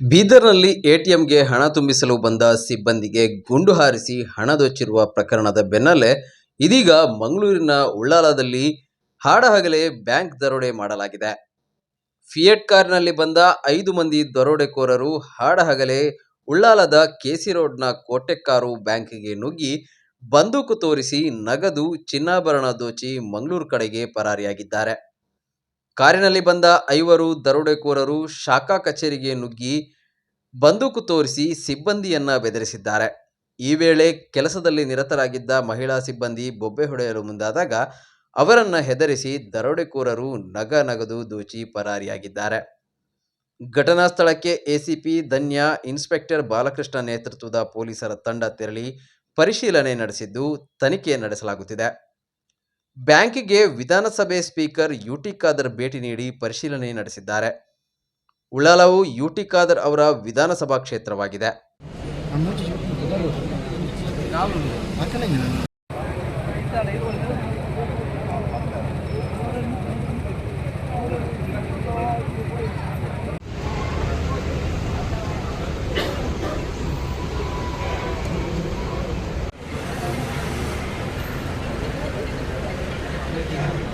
ಬೀದರ್ನಲ್ಲಿ ಎಟಿಎಂಗೆ ಹಣ ತುಂಬಿಸಲು ಬಂದ ಸಿಬ್ಬಂದಿಗೆ ಗುಂಡು ಹಾರಿಸಿ ಹಣ ದೋಚಿರುವ ಪ್ರಕರಣದ ಬೆನ್ನಲ್ಲೇ ಇದೀಗ ಮಂಗಳೂರಿನ ಉಳ್ಳಾಲದಲ್ಲಿ ಹಾಡಹಗಲೇ ಬ್ಯಾಂಕ್ ದರೋಡೆ ಮಾಡಲಾಗಿದೆ. ಫಿಯೆಟ್ ಕಾರ್ನಲ್ಲಿ ಬಂದ ಐದು ಮಂದಿ ದರೋಡೆಕೋರರು ಹಾಡಹಗಲೇ ಉಳ್ಳಾಲದ ಕೆಸಿ ರೋಡ್ನ ಕೋಟೆಕ್ಕಾರು ಬ್ಯಾಂಕಿಗೆ ನುಗ್ಗಿ ಬಂದೂಕು ತೋರಿಸಿ ನಗದು ಚಿನ್ನಾಭರಣ ದೋಚಿ ಮಂಗಳೂರು ಕಡೆಗೆ ಪರಾರಿಯಾಗಿದ್ದಾರೆ. ಕಾರಿನಲ್ಲಿ ಬಂದ ಐವರು ದರೋಡೆಕೋರರು ಶಾಖಾ ಕಚೇರಿಗೆ ನುಗ್ಗಿ ಬಂದೂಕು ತೋರಿಸಿ ಸಿಬ್ಬಂದಿಯನ್ನ ಬೆದರಿಸಿದ್ದಾರೆ. ಈ ವೇಳೆ ಕೆಲಸದಲ್ಲಿ ನಿರತರಾಗಿದ್ದ ಮಹಿಳಾ ಸಿಬ್ಬಂದಿ ಬೊಬ್ಬೆ ಹೊಡೆಯಲು ಮುಂದಾದಾಗ ಅವರನ್ನ ಹೆದರಿಸಿ ದರೋಡೆಕೋರರು ನಗ ನಗದು ದೋಚಿ ಪರಾರಿಯಾಗಿದ್ದಾರೆ. ಘಟನಾ ಸ್ಥಳಕ್ಕೆ ಎಸಿಪಿ ಧನ್ಯ, ಇನ್ಸ್ಪೆಕ್ಟರ್ ಬಾಲಕೃಷ್ಣ ನೇತೃತ್ವದ ಪೊಲೀಸರ ತಂಡ ತೆರಳಿ ಪರಿಶೀಲನೆ ನಡೆಸಿದ್ದು ತನಿಖೆ ನಡೆಸಲಾಗುತ್ತಿದೆ. ಬ್ಯಾಂಕಿಗೆ ವಿಧಾನಸಭೆ ಸ್ಪೀಕರ್ ಯುಟಿ ಖಾದರ್ ಭೇಟಿ ನೀಡಿ ಪರಿಶೀಲನೆ ನಡೆಸಿದ್ದಾರೆ. ಉಳ್ಳಾಲವು ಯುಟಿ ಖಾದರ್ ಅವರ ವಿಧಾನಸಭಾ ಕ್ಷೇತ್ರವಾಗಿದೆ. Yeah.